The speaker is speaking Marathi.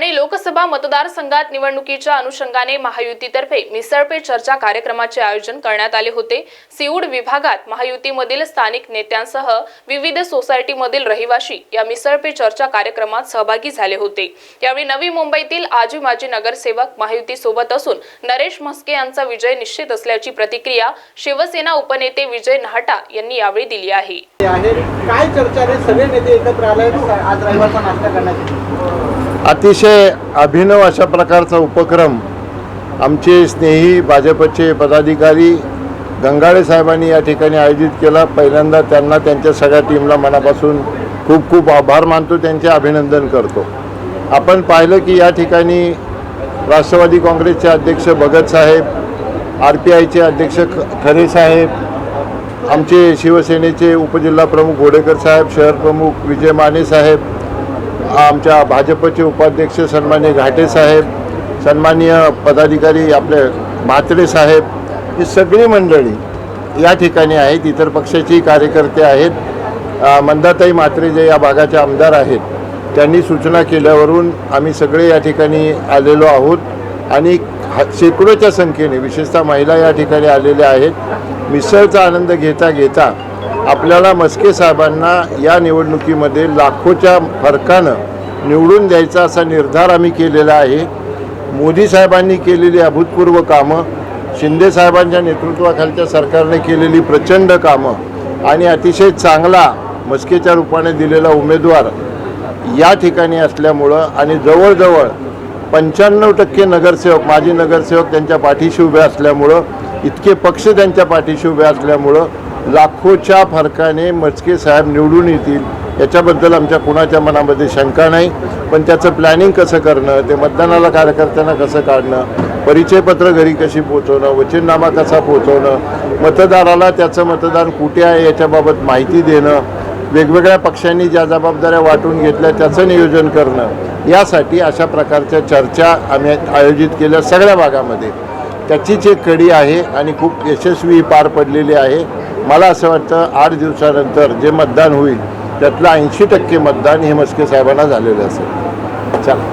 ठाणे लोकसभा मतदारसंघात निवडणुकीच्या अनुषंगाने महायुतीतर्फे मिसळ पे चर्चा कार्यक्रमाचे आयोजन करण्यात आले होते. सिऊड विभागात महायुतीमधील स्थानिक नेत्यांसह विविध सोसायटीमधील रहिवाशी या मिसळ पे चर्चा कार्यक्रमात सहभागी झाले होते. यावेळी नवी मुंबईतील आजी माजी नगरसेवक महायुती सोबत असून नरेश म्हस्के यांचा विजय निश्चित असल्याची प्रतिक्रिया शिवसेना उपनेते विजय नाहटा यांनी यावेळी दिली आहे. काय चर्चा सगळे नेते एकत्र आले आज रविवारचा नाश्ता करण्यासाठी. अतिशय अभिनव अशा प्रकारचा उपक्रम आमचे स्नेही भाजपचे पदाधिकारी गंगाळे साहेबांनी या ठिकाणी आयोजित केला. पहिल्यांदा त्यांना त्यांच्या सगळ्या टीमला मनापासून खूप खूप आभार मानतो त्यांचे अभिनंदन करतो. आपण पाहिलं की या ठिकाणी राष्ट्रवादी काँग्रेसचे अध्यक्ष भगत साहेब आर पी आयचे अध्यक्ष खरे साहेब आमचे शिवसेनेचे उपजिल्हा प्रमुख घोडेकर साहेब शहर प्रमुख विजय माने साहेब आमच्या भाजपचे उपाध्यक्ष सन्मान्य घाटे साहेब सन्मान्य पदाधिकारी आपले म्हात्रे साहेब ही सगळी मंडळी या ठिकाणी आहेत इतर पक्षाची कार्यकर्ते आहेत. मंदाताई म्हात्रे जे या भागाचे आमदार आहेत त्यांनी सूचना केल्यावरून आम्ही सगळे या ठिकाणी आलेलो आहोत. आणि शेकडोच्या संख्येने विशेषतः महिला या ठिकाणी आलेल्या आहेत. मिसळचा आनंद घेता घेता आपल्याला मस्के साहेबांना या निवडणुकीमध्ये लाखोच्या फरकानं निवडून द्यायचा असा निर्धार आम्ही केलेला आहे. मोदी साहेबांनी केलेली अभूतपूर्व कामं शिंदे साहेबांच्या नेतृत्वाखालच्या सरकारने केलेली प्रचंड कामं आणि अतिशय चांगला मस्केच्या रूपाने दिलेला उमेदवार या ठिकाणी असल्यामुळं आणि जवळजवळ पंच्याण्णव टक्के नगरसेवक माजी नगरसेवक त्यांच्या पाठीशी उभे असल्यामुळं इतके पक्ष त्यांच्या पाठीशी उभे असल्यामुळं लाखोच्या फरकाने मचके साहेब निवडून येतील याच्याबद्दल आमच्या कुणाच्या मनामध्ये शंका नाही. पण त्याचं प्लॅनिंग कसं करणं ते मतदानाला कार्यकर्त्यांना कसं काढणं परिचयपत्र घरी कशी पोचवणं वचननामा कसा पोचवणं मतदाराला त्याचं मतदान कुठे आहे याच्याबाबत माहिती देणं वेगवेगळ्या पक्षांनी ज्या जबाबदाऱ्या वाटून घेतल्या त्याचं नियोजन करणं यासाठी अशा प्रकारच्या चर्चा आम्ही आयोजित केल्या सगळ्या भागामध्ये. त्याचीच एक कडी आहे आणि खूप यशस्वी पार पडलेली आहे. मला असं वाटतं आठ दिवसानंतर जे मतदान होईल त्यातलं ऐंशी टक्के मतदान हे मस्के साहेबांना झालेलं असेल. चला.